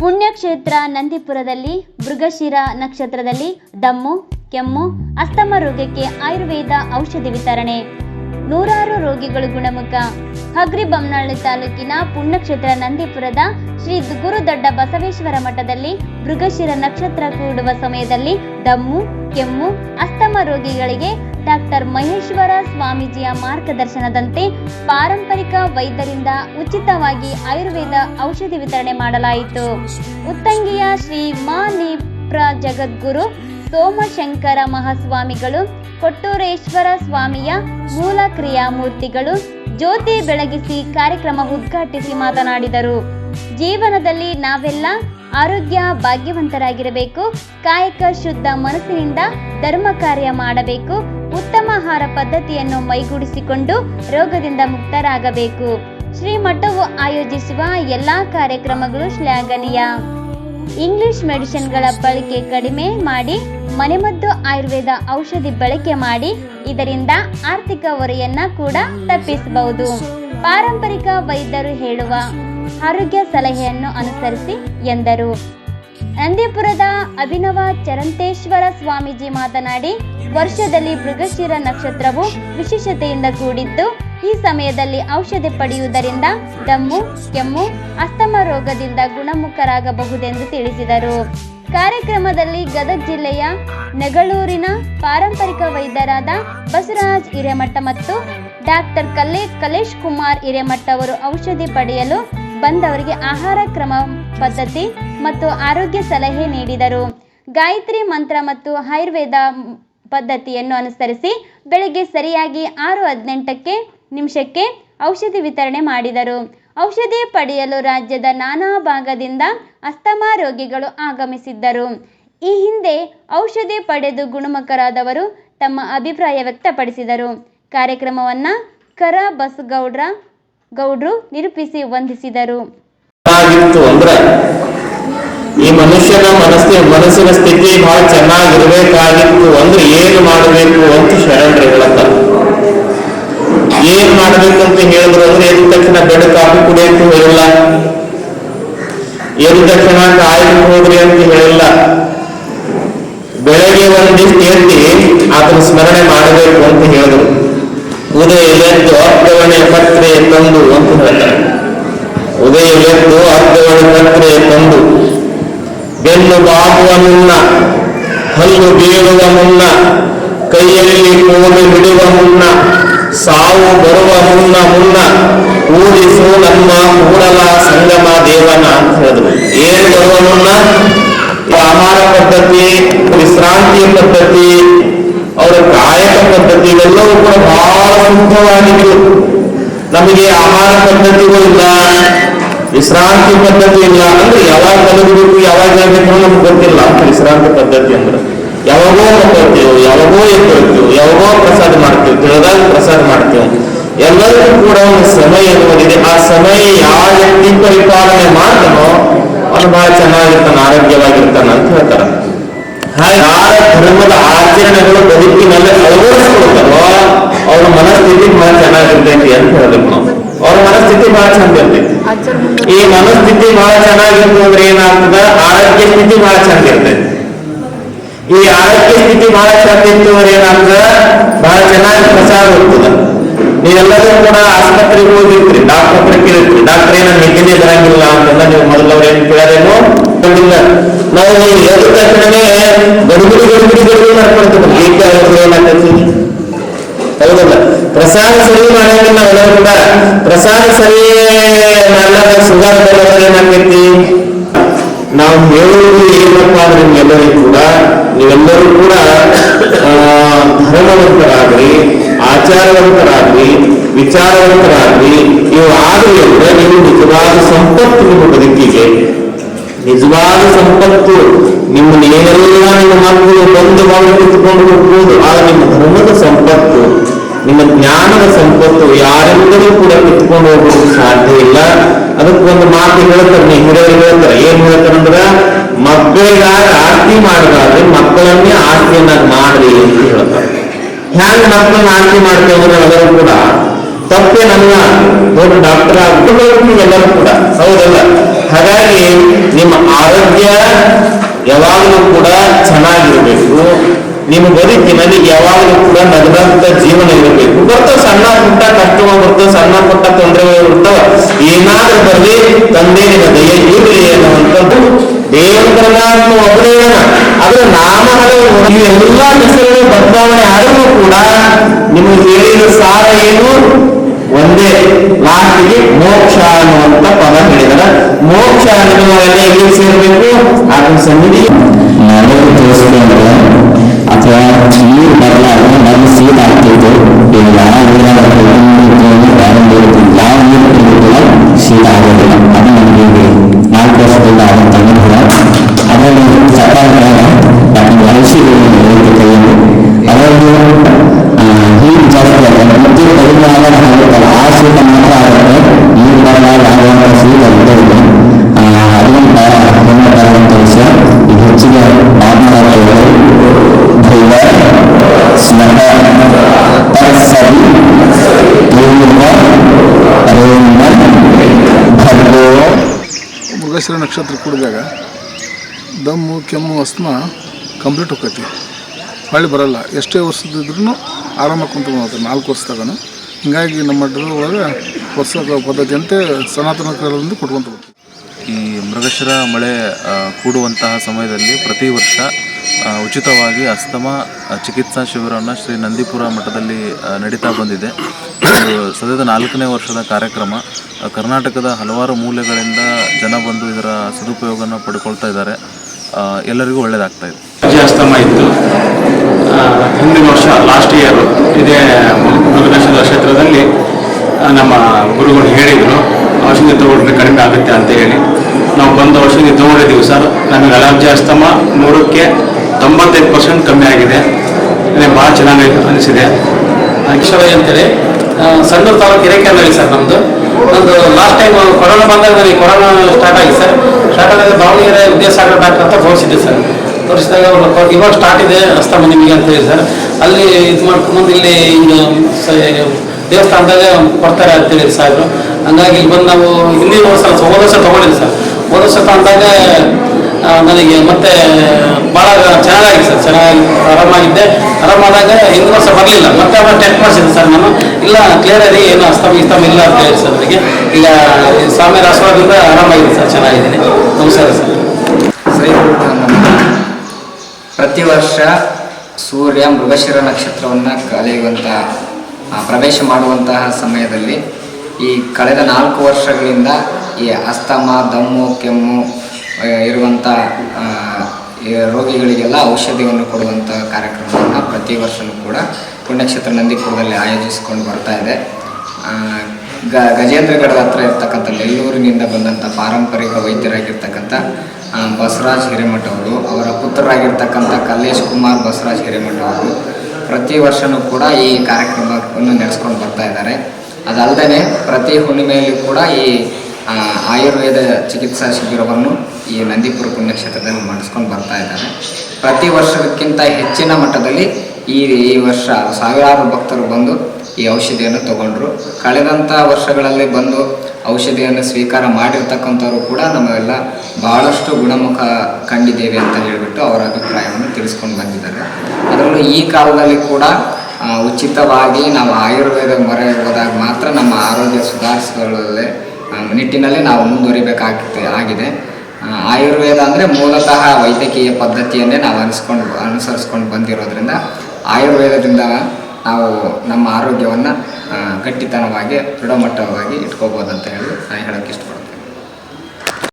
ಪುಣ್ಯಕ್ಷೇತ್ರ ನಂದಿಪುರದಲ್ಲಿ, ಮೃಗಶಿರ ನಕ್ಷತ್ರದಲ್ಲಿ ದಮ್ಮು, ಕೆಮ್ಮು, ಅಸ್ತಮ ರೋಗಕ್ಕೆ ಆಯುರ್ವೇದ ಔಷಧಿ ವಿತರಣೆ. ನೂರಾರು ರೋಗಿಗಳು ಗುಣಮುಖ. ಹಗ್ರಿಬೊಮ್ಮನಹಳ್ಳಿ ತಾಲೂಕಿನ ಪುಣ್ಯಕ್ಷೇತ್ರ ನಂದಿಪುರದ ಶ್ರೀ ಗುರು ದೊಡ್ಡ ಬಸವೇಶ್ವರ ಮಠದಲ್ಲಿ ಮೃಗಶಿರ ನಕ್ಷತ್ರ ಕೂಡುವ ಸಮಯದಲ್ಲಿ ದಮ್ಮು, ಕೆಮ್ಮು, ಅಸ್ತಮ ರೋಗಿಗಳಿಗೆ ಡಾಕ್ಟರ್ ಮಹೇಶ್ವರ ಸ್ವಾಮೀಜಿಯ ಮಾರ್ಗದರ್ಶನದಂತೆ ಪಾರಂಪರಿಕ ವೈದ್ಯರಿಂದ ಉಚಿತವಾಗಿ ಆಯುರ್ವೇದ ಔಷಧಿ ವಿತರಣೆ ಮಾಡಲಾಯಿತು. ಉತ್ತಂಗಿಯ ಶ್ರೀ ಮಾ ನೇಪ್ರ ಜಗದ್ಗುರು ಸೋಮಶಂಕರ ಮಹಾಸ್ವಾಮಿಗಳು, ಕೊಟ್ಟೂರೇಶ್ವರ ಸ್ವಾಮಿಯ ಮೂಲ ಕ್ರಿಯಾಮೂರ್ತಿಗಳು ಜ್ಯೋತಿ ಬೆಳಗಿಸಿ ಕಾರ್ಯಕ್ರಮ ಉದ್ಘಾಟಿಸಿ ಮಾತನಾಡಿದರು. ಜೀವನದಲ್ಲಿ ನಾವೆಲ್ಲ ಆರೋಗ್ಯ ಭಾಗ್ಯವಂತರಾಗಿರಬೇಕು, ಕಾಯಕ ಶುದ್ಧ ಮನಸ್ಸಿನಿಂದ ಧರ್ಮ ಕಾರ್ಯ ಮಾಡಬೇಕು, ಉತ್ತಮ ಆಹಾರ ಪದ್ಧತಿಯನ್ನು ಮೈಗೂಡಿಸಿಕೊಂಡು ರೋಗದಿಂದ ಮುಕ್ತರಾಗಬೇಕು. ಶ್ರೀ ಮಠವು ಆಯೋಜಿಸುವ ಎಲ್ಲಾ ಕಾರ್ಯಕ್ರಮಗಳು ಶ್ಲಾಘನೀಯ. ಇಂಗ್ಲಿಷ್ ಮೆಡಿಸಿನ್ಗಳ ಬಳಕೆ ಕಡಿಮೆ ಮಾಡಿ, ಮನೆಮದ್ದು ಆಯುರ್ವೇದ ಔಷಧಿ ಬಳಕೆ ಮಾಡಿ, ಇದರಿಂದ ಆರ್ಥಿಕ ಹೊರೆಯನ್ನ ಕೂಡ ತಪ್ಪಿಸಬಹುದು. ಪಾರಂಪರಿಕ ವೈದ್ಯರು ಹೇಳುವ ಆರೋಗ್ಯ ಸಲಹೆಯನ್ನು ಅನುಸರಿಸಿ ಎಂದರು. ನಂದಿಪುರದ ಅಭಿನವ ಚರಂತೇಶ್ವರ ಸ್ವಾಮೀಜಿ ಮಾತನಾಡಿ, ವರ್ಷದಲ್ಲಿ ಮೃಗಶಿರ ನಕ್ಷತ್ರವು ವಿಶೇಷತೆಯಿಂದ ಕೂಡಿದ್ದು, ಈ ಸಮಯದಲ್ಲಿ ಔಷಧಿ ಪಡೆಯುವುದರಿಂದ ದಮ್ಮು, ಕೆಮ್ಮು, ಅಸ್ತಮ ರೋಗದಿಂದ ಗುಣಮುಖರಾಗಬಹುದೆಂದು ತಿಳಿಸಿದರು. ಕಾರ್ಯಕ್ರಮದಲ್ಲಿ ಗದಗ ಜಿಲ್ಲೆಯ ನೆಗಳೂರಿನ ಪಾರಂಪರಿಕ ವೈದ್ಯರಾದ ಬಸವರಾಜ್ ಹಿರೇಮಠ ಮತ್ತು ಡಾಕ್ಟರ್ ಕಲ್ಲೇ ಕಲೇಶ್ ಕುಮಾರ್ ಹಿರೇಮಠ ಅವರು ಔಷಧಿ ಪಡೆಯಲು ಬಂದವರಿಗೆ ಆಹಾರ ಕ್ರಮ ಪದ್ಧತಿ ಮತ್ತು ಆರೋಗ್ಯ ಸಲಹೆ ನೀಡಿದರು. ಗಾಯತ್ರಿ ಮಂತ್ರ ಮತ್ತು ಆಯುರ್ವೇದ ಪದ್ಧತಿಯನ್ನು ಅನುಸರಿಸಿ ಬೆಳಗ್ಗೆ ಸರಿಯಾಗಿ ಆರು ಹದಿನೆಂಟಕ್ಕೆ ನಿಮಿಷಕ್ಕೆ ಔಷಧಿ ವಿತರಣೆ ಮಾಡಿದರು. ಔಷಧಿ ಪಡೆಯಲು ರಾಜ್ಯದ ನಾನಾ ಭಾಗದಿಂದ ಅಸ್ತಮಾ ರೋಗಿಗಳು ಆಗಮಿಸಿದ್ದರು. ಈ ಹಿಂದೆ ಔಷಧಿ ಪಡೆದು ಗುಣಮುಖರಾದವರು ತಮ್ಮ ಅಭಿಪ್ರಾಯ ವ್ಯಕ್ತಪಡಿಸಿದರು. ಕಾರ್ಯಕ್ರಮವನ್ನು ಕರ ಬಸಗೌಡ್ರ ಗೌಡ್ರು ನಿರೂಪಿಸಿ ವಂದಿಸಿದರು. ಅಂದ್ರೆ ಈ ಮನುಷ್ಯನ ಮನಸ್ಸಿ, ಮನಸ್ಸಿನ ಸ್ಥಿತಿ ಬಹಳ ಚೆನ್ನಾಗಿರ್ಬೇಕಾಗಿತ್ತು ಅಂದ್ರೆ ಏನು ಮಾಡಬೇಕು ಅಂತ ಶರಣರು ಹೇಳತ್ತಾರ ಏನ್ ಮಾಡಬೇಕು ಅಂತ ಹೇಳಿದ್ರು ಅಂದ್ರೆ ಎದ್ದ ತಕ್ಷಣ ಬೆಡ್ ಕಾಫಿ ಅಂತ ಹೇಳಿಲ್ಲ ಎದ್ದ ತಕ್ಷಣ ಕಾಯಿಗೆ ಹೋಗ್ರಿ ಅಂತ ಹೇಳಿಲ್ಲ. ಬೆಳಗ್ಗೆ ಒಂದಿಷ್ಟು ಎತ್ತಿ ಆತನ ಸ್ಮರಣೆ ಮಾಡಬೇಕು ಅಂತ ಹೇಳಿದ್ರು. ಉದಯ ಎದ್ದು ಅರ್ಥವಣೆ ಪತ್ರೆ ತಂದು ಅಂತ ಹೇಳ್ತಾರೆ ಉದಯ ಎದ್ದು ಅರ್ಧವಣ ಪತ್ರೆ ತಂದು ಬೆನ್ನು ಬಾಗುವ ಮುನ್ನ, ಹಲ್ಲು ಬೀಳುವ ಮುನ್ನ, ಕೈಯಲ್ಲಿ ಕೋಲು ಬಿಡುವ ಮುನ್ನ, ಸಾವು ಬರುವ ಮುನ್ನ ಮುನ್ನ ಊರಿ ನಮ್ಮ ಕೂಡಲ ಸಂಗಮ ದೇವನ ಅಂತ ಹೇಳಿದ್ರು ಏನು ಬರುವ ಮುನ್ನ? ಆಹಾರ ಪದ್ಧತಿ ವಿಶ್ರಾಂತಿ ಪದ್ಧತಿ ಅವರ ಕಾಯಕ ಪದ್ಧತಿ ಇವೆಲ್ಲವೂ ಕೂಡ ಬಹಳ ಶುದ್ಧವಾಗಿತ್ತು ನಮಗೆ ಆಹಾರ ಪದ್ಧತಿಗೂ ಇಲ್ಲ, ವಿಶ್ರಾಂತಿ ಪದ್ಧತಿ ಇಲ್ಲ. ಅಂದ್ರೆ ಯಾವಾಗ ಕಲಿಬೇಕು ಯಾವಾಗ ಹೇಳ್ಬೇಕು ನಮ್ಗೆ ಗೊತ್ತಿಲ್ಲ. ವಿಶ್ರಾಂತಿ ಪದ್ಧತಿ ಅಂದ್ರೆ ಯಾವಾಗೋ ಮಕ್ಕಳ್ತೇವೆ ಯಾವಾಗೋ ಎದ್ದೇಳ್ತೀವಿ ಯಾವಾಗೋ ಪ್ರಸಾದ ಮಾಡ್ತೇವೆ ತಿಳಿದಾಗ ಪ್ರಸಾದ ಮಾಡ್ತೇವೆ. ಎಲ್ಲರಿಗೂ ಕೂಡ ಒಂದು ಸಮಯ ಎನ್ನುವುದಿದೆ ಆ ಸಮಯ ಯಾವ ವ್ಯಕ್ತಿ ಪರಿಪಾಲನೆ ಮಾಡ್ತಾನೋ ಅವನು ಬಹಳ ಚೆನ್ನಾಗಿರ್ತಾನೆ, ಆರೋಗ್ಯವಾಗಿರ್ತಾನೆ ಅಂತ ಹೇಳ್ತಾರೆ. ಹಾಗೆ ಆ ಧರ್ಮದ ಆಚರಣೆಗಳು ಬದುಕಿನಲ್ಲಿ ಅಳವಡಿಸ್ಕೊಳ್ತಾರೋ ಅವ್ರ ಮನಸ್ಥಿತಿ ಬಹಳ ಚೆನ್ನಾಗಿರ್ತೈತಿ ಅಂತ ಹೇಳ್ಬೇಕು ನಾವು. ಅವ್ರ ಮನಸ್ಥಿತಿ ಬಹಳ ಚಂದ ಇರ್ತೈತಿ. ಈ ಮನಸ್ಥಿತಿ ಬಹಳ ಚೆನ್ನಾಗಿರ್ತದೆ ಅಂದ್ರೆ ಏನಾಗ್ತದ? ಆರೋಗ್ಯ ಸ್ಥಿತಿ ಬಹಳ ಚಂದ ಇರ್ತೈತಿ. ಈ ಆರೋಗ್ಯ ಸ್ಥಿತಿ ಬಹಳ ಚಂದ ಇತ್ತು ಅಂದ್ರೆ ಏನಾಗ್ತದ? ಬಹಳ ಚೆನ್ನಾಗಿ ಪ್ರಸಾರ ಹೋಗ್ತದ. ನೀವೆಲ್ಲರೂ ಕೂಡ ಆಸ್ಪತ್ರೆಗೆ ಹೋಗಿರ್ತೀರಿ ಡಾಕ್ಟರ್ ಹತ್ರ ಕೇಳಿರ್ತೀರಿ. ಡಾಕ್ಟರ್ ಏನ ನಿದ್ದೆನೇ ಬರಂಗಿಲ್ಲ ಅಂತೆಲ್ಲ ನೀವು ಮೊದಲವ್ರು ಏನ್ ಕೇಳಾರೇನು ನಾವು ಎದ್ದ ತಕ್ಷಣನೇ ಗಡುಬಿಡಿ ಗಡುಬಿಡಿ ಗಡುಬಿಡಿ ಮಾಡ್ಕೊಳ್ತೀವಿ ಈಗ ಏನಾಗ್ತೈತಿ ಹೌದಲ್ಲ ಪ್ರಸಾದ ಸರಿ ಮಾಡಂಗಿಲ್ಲ ನಾವೆಲ್ಲರೂ ಕೂಡ ಪ್ರಸಾದ ಸರಿ ಬರೋದ್ರೆ ಏನಾಗ್ತೈತಿ ನಾವು ಹೇಳುವುದು ಏನಪ್ಪ ಅಂದ್ರೆ ನಿಮ್ಗೆಲ್ಲರಿಗೂ ಕೂಡ, ನೀವೆಲ್ಲರೂ ಕೂಡ ಧರ್ಮವಂತರಾಗ್ರಿ, ಆಚಾರವಂತರಾಗ್ರಿ, ವಿಚಾರವಂತರಾಗ್ರಿ. ನೀವು ಆಗಲಿ ಅಂದ್ರೆ ನೀವು ನಿಜವಾದ ಸಂಪತ್ತು ನಿಮ್ಮ ಬದುಕಿಗೆ. ನಿಜವಾದ ಸಂಪತ್ತು, ನಿಮ್ಮ ಏನೆಲ್ಲ ನಿಮ್ಮ ಮಕ್ಕಳು ಬಂದು ಮಾಡಿ ಕುತ್ಕೊಂಡು ಹೋಗ್ಬೋದು, ಆದ್ರೆ ನಿಮ್ಮ ಧರ್ಮದ ನಿಮ್ಮ ಜ್ಞಾನದ ಸಂಪತ್ತು ಯಾರಿಂದಲೂ ಕೂಡ ಕಿತ್ಕೊಂಡು ಹೋಗೋದು ಸಾಧ್ಯ ಇಲ್ಲ ಅದಕ್ಕೊಂದು ಮಾತು ಹೇಳ್ತಾರೆ ಹಿರಿಯರು ಹೇಳ್ತಾರೆ, ಏನ್ ಹೇಳ್ತಾರೆ ಅಂದ್ರೆ, ಮಕ್ಕಳಿಗಾಗಿ ಆಸ್ತಿ ಮಾಡಬಾರ್ದು ಮಕ್ಕಳನ್ನೇ ಆಸ್ತಿಯನ್ನಾಗಿ ಮಾಡ್ರಿ ಅಂತ ಹೇಳ್ತಾರೆ. ಹ್ಯಾಂಗ ಮಕ್ಕಳನ್ನ ಆಸ್ತಿ ಮಾಡ್ತೇವೆ ಅಂದ್ರೆ ಕೂಡ? ನನ್ನ ದೊಡ್ಡ ಡಾಕ್ಟರ್ ಆಗ್ಬಿಟ್ಟು ಎಲ್ಲರೂ ಕೂಡ. ಹೌದಲ್ಲ? ಹಾಗಾಗಿ ನಿಮ್ಮ ಆರೋಗ್ಯ ಯಾವಾಗಲೂ ಕೂಡ ಚೆನ್ನಾಗಿರ್ಬೇಕು. ನಿಮ್ಮ ಬದುಕಿನಲ್ಲಿ ಯಾವಾಗಲೂ ಕೂಡ ನಗದಂತ ಜೀವನ ಇರಬೇಕು. ಬರ್ತಾವ ಸಣ್ಣ ಪುಟ್ಟ ಕಷ್ಟಗಳು ಬರ್ತಾವ ಸಣ್ಣ ಪುಟ್ಟ ತೊಂದರೆಗಳು ಇರ್ತಾವ ಏನಾದ್ರೂ ಬರಲಿ, ತಂದೆ ನಿನ್ನ ದಯ ಇರಲಿ ಅನ್ನುವಂಥದ್ದು ದೇವರ ಪರಮಾತ್ಮ ಅದ್ರ ಅದರ ನಾಮ ಇವೆಲ್ಲ ಹೆಸರುಗಳು ಬದಲಾವಣೆ ಆದರೂ ಕೂಡ ನಿಮಗೆ ಹೇಳಿದ ಸಾರ ಏನು? ಒಂದೇ ಲಾಸ್ಟಿಗೆ ಮೋಕ್ಷ ಅನ್ನುವಂತ ಪದ ಹೇಳಿದಾರ. ಮೋಕ್ಷ ಅನ್ನುವಲ್ಲ ಎಲ್ಲಿ ಸೇರ್ಬೇಕು? ಅದನ್ನ ಸನ್ನಿಧಿ ನಾನು ಮೃಗಶಿರ ನಕ್ಷತ್ರ ಕೂಡಿದಾಗ ದಮ್ಮು, ಕೆಮ್ಮು ಅಸ್ಮ ಕಂಪ್ಲೀಟ್ ಹೋಗ್ತೈತಿ. ಹೊಳ್ಳಿ ಬರಲ್ಲ. ಎಷ್ಟೇ ವರ್ಷದಿದ್ರೂ ಆರಾಮಾಗಿ ಕುಂತು ಹೋಗ್ತಾರೆ ನಾಲ್ಕು ವರ್ಷದಾಗನು. ಹೀಗಾಗಿ ನಮ್ಮ ಮಠದ ಒಳಗೆ ವರ್ಷ ಪದ್ಧತಿಯಂತೆ ಸನಾತನ ಕಾಲದಿಂದ ಕೊಟ್ಕೊಂತ ಈ ಮೃಗಶಿರ ಮಳೆ ಕೂಡುವಂತಹ ಸಮಯದಲ್ಲಿ ಪ್ರತಿ ವರ್ಷ ಉಚಿತವಾಗಿ ಅಸ್ತಮ ಚಿಕಿತ್ಸಾ ಶಿಬಿರವನ್ನು ಶ್ರೀ ನಂದಿಪುರ ಮಠದಲ್ಲಿ ನಡೀತಾ ಬಂದಿದೆ. ಸದ್ಯದ ನಾಲ್ಕನೇ ವರ್ಷದ ಕಾರ್ಯಕ್ರಮ. ಕರ್ನಾಟಕದ ಹಲವಾರು ಮೂಲೆಗಳಿಂದ ಜನ ಬಂದು ಇದರ ಸದುಪಯೋಗನ ಪಡ್ಕೊಳ್ತಾ ಇದ್ದಾರೆ. ಎಲ್ಲರಿಗೂ ಒಳ್ಳೆಯದಾಗ್ತಾ ಇದೆ. ಅಸ್ತಮ ಇತ್ತು. ಹಿಂದಿನ ವರ್ಷ ಲಾಸ್ಟ್ ಇಯರ್ ಇದೇ ಮೃಗನಕ್ಷತ್ರ ಕ್ಷೇತ್ರದಲ್ಲಿ ನಮ್ಮ ಗುರುಗಳು ಹೇಳಿದರು, ಔಷಧಿ ತಗೊಂಡ್ರೆ ಕಡಿಮೆ ಆಗುತ್ತೆ ಅಂತ ಹೇಳಿ. ನಾವು ಬಂದು ಔಷಧಿ ತಗೊಂಡಿದ್ದೀವಿ ಸರ್. ನಮಗೆ ಅಲರ್ಜಿ ಅಸ್ತಮ ನೂರಕ್ಕೆ ತೊಂಬತ್ತೈದು ಪರ್ಸೆಂಟ್ ಕಮ್ಮಿ ಆಗಿದೆ. ಭಾಳ ಚೆನ್ನಾಗಿ ಅನಿಸಿದೆ. ಕಿಶೋರ್ ಅಂತೇಳಿ ಸಣ್ಣ ತಾಲೂಕು ಹಿರೇಕೆರಳಿ ಸರ್ ನಮ್ಮದು ನಂದು ಲಾಸ್ಟ್ ಟೈಮ್ ಕೊರೋನಾ ಬಂದಾಗ ನನಗೆ ಕೊರೋನಾ ಸ್ಟಾರ್ಟ್ ಆಗಿದೆ ಸರ್. ಸ್ಟಾರ್ಟ್ ಆದಾಗ ದಾವಣಗೆರೆ ವಿದ್ಯಾಸಾಗರ ಡಾಕ್ಟರ್ ಅಂತ ತೋರಿಸಿದ್ದೆ ಸರ್. ತೋರಿಸಿದಾಗ ಇವಾಗ ಸ್ಟಾರ್ಟ್ ಇದೆ ಅಸ್ತಮ ನಿಮಗೆ ಅಂತ ಹೇಳಿ ಸರ್. ಅಲ್ಲಿ ಇದು ಮಾಡ್ಕೊಂಡು ಇಲ್ಲಿ ಹಿಂಗೆ ದೇವಸ್ಥಾನದಾಗ ಕೊಡ್ತಾರೆ ಅಂತ ಹೇಳಿ ಸಾಹೇಬರು. ಹಂಗಾಗಿ ಇಲ್ಲಿ ಬಂದು ನಾವು ಹಿಂದಿನ ವರ್ಷ, ಹೋದ ವರ್ಷ ತೊಗೊಂಡಿದ್ದೆ ಸರ್. ಹೋದ ವರ್ಷ ತಂದಾಗ ನನಗೆ ಮತ್ತೆ ಭಾಳ ಚೆನ್ನಾಗಿ ಸರ್, ಚೆನ್ನಾಗಿ ಆರಾಮಾಗಿದ್ದೆ ಆರಾಮಾದಾಗ ಹಿಂದಿನ ವರ್ಷ ಬರಲಿಲ್ಲ. ಮತ್ತೆ ಅವ್ರ ಟೆಸ್ಟ್ ಮಾಡಿಸಿದ್ದೆ ಸರ್ ನಾನು. ಇಲ್ಲ ಕ್ಲಿಯರ್ ಆಗಿ ಏನು ಅಸ್ತಮ ಇಸ್ತಮ ಇಲ್ಲ ಅಂತ ಹೇಳಿ ಸರ್ ನನಗೆ ಈಗ, ಸ್ವಾಮಿ ರಾಸವಾದಿಂದ ಆರಾಮಾಗಿದೆ ಸರ್, ಚೆನ್ನಾಗಿದ್ದೀನಿ. ನಮಸ್ಕಾರ ಸರ್. ಶ್ರೀ ಪ್ರತಿ ವರ್ಷ ಸೂರ್ಯ ಮೃಗಶಿರ ನಕ್ಷತ್ರವನ್ನು ಕಲಿಯುವಂತಹ ಪ್ರವೇಶ ಮಾಡುವಂತಹ ಸಮಯದಲ್ಲಿ ಈ ಕಳೆದ ನಾಲ್ಕು ವರ್ಷಗಳಿಂದ ಈ ಅಸ್ತಮ, ದಮ್ಮು, ಕೆಮ್ಮು ಇರುವಂಥ ರೋಗಿಗಳಿಗೆಲ್ಲ ಔಷಧಿಯನ್ನು ಕೊಡುವಂಥ ಕಾರ್ಯಕ್ರಮವನ್ನು ಪ್ರತಿ ವರ್ಷವೂ ಕೂಡ ಪುಣ್ಯಕ್ಷೇತ್ರ ನಂದಿಪುರದಲ್ಲಿ ಆಯೋಜಿಸಿಕೊಂಡು ಬರ್ತಾ ಇದೆ. ಗ ಗಜೇಂದ್ರಗಢದ ಹತ್ರ ಇರ್ತಕ್ಕಂಥ ನೆಲ್ಲೂರಿನಿಂದ ಬಂದಂಥ ಪಾರಂಪರಿಕ ವೈದ್ಯರಾಗಿರ್ತಕ್ಕಂಥ ಬಸವರಾಜ್ ಹಿರೇಮಠ ಅವರು, ಅವರ ಪುತ್ರರಾಗಿರ್ತಕ್ಕಂಥ ಕಲ್ಲೇಶ್ ಕುಮಾರ್ ಬಸವರಾಜ್ ಹಿರೇಮಠ ಅವರು ಪ್ರತಿ ವರ್ಷವೂ ಕೂಡ ಈ ಕಾರ್ಯಕ್ರಮವನ್ನು ನಡೆಸ್ಕೊಂಡು ಬರ್ತಾ ಇದ್ದಾರೆ. ಅದಲ್ಲದೆ ಪ್ರತಿ ಹುಣ್ಣಿಮೆಯಲ್ಲಿ ಕೂಡ ಈ ಆಯುರ್ವೇದ ಚಿಕಿತ್ಸಾ ಶಿಬಿರವನ್ನು ಈ ನಂದಿಪುರ ಪುಣ್ಯಕ್ಷೇತ್ರದಲ್ಲಿ ಮಾಡಿಸ್ಕೊಂಡು ಬರ್ತಾ ಇದ್ದಾರೆ. ಪ್ರತಿ ವರ್ಷಕ್ಕಿಂತ ಹೆಚ್ಚಿನ ಮಟ್ಟದಲ್ಲಿ ಈ ಈ ವರ್ಷ ಸಾವಿರಾರು ಭಕ್ತರು ಬಂದು ಈ ಔಷಧಿಯನ್ನು ತಗೊಂಡ್ರು. ಕಳೆದಂಥ ವರ್ಷಗಳಲ್ಲಿ ಬಂದು ಔಷಧಿಯನ್ನು ಸ್ವೀಕಾರ ಮಾಡಿರ್ತಕ್ಕಂಥವ್ರು ಕೂಡ ನಮ್ಮೆಲ್ಲ ಭಾಳಷ್ಟು ಗುಣಮುಖ ಕಂಡಿದ್ದೇವೆ ಅಂತ ಹೇಳಿಬಿಟ್ಟು ಅವರ ಅಭಿಪ್ರಾಯವನ್ನು ತಿಳಿಸ್ಕೊಂಡು ಬಂದಿದ್ದಾರೆ. ಅದರಲ್ಲೂ ಈ ಕಾಲದಲ್ಲಿ ಕೂಡ ಉಚಿತವಾಗಿ ನಾವು ಆಯುರ್ವೇದ ಮೊರೆ ಹೋದಾಗ ಮಾತ್ರ ನಮ್ಮ ಆರೋಗ್ಯ ಸುಧಾರಿಸಿಕೊಳ್ಳಲೇ ನಿಟ್ಟಿನಲ್ಲಿ ನಾವು ಮುಂದುವರಿಬೇಕಾಗುತ್ತೆ ಆಗಿದೆ. ಆಯುರ್ವೇದ ಅಂದರೆ ಮೂಲತಃ ವೈದ್ಯಕೀಯ ಪದ್ಧತಿಯನ್ನೇ ನಾವು ಅನಿಸ್ಕೊಂಡು, ಅನುಸರಿಸ್ಕೊಂಡು ಬಂದಿರೋದ್ರಿಂದ ಆಯುರ್ವೇದದಿಂದ ನಾವು ನಮ್ಮ ಆರೋಗ್ಯವನ್ನು ಗಟ್ಟಿತನವಾಗಿ, ದೃಢಮಟ್ಟವಾಗಿ ಇಟ್ಕೋಬೋದು ಅಂತ ಹೇಳಿ ನಾನು ಹೇಳೋಕ್ಕೆ ಇಷ್ಟಪಡ್ತೀನಿ.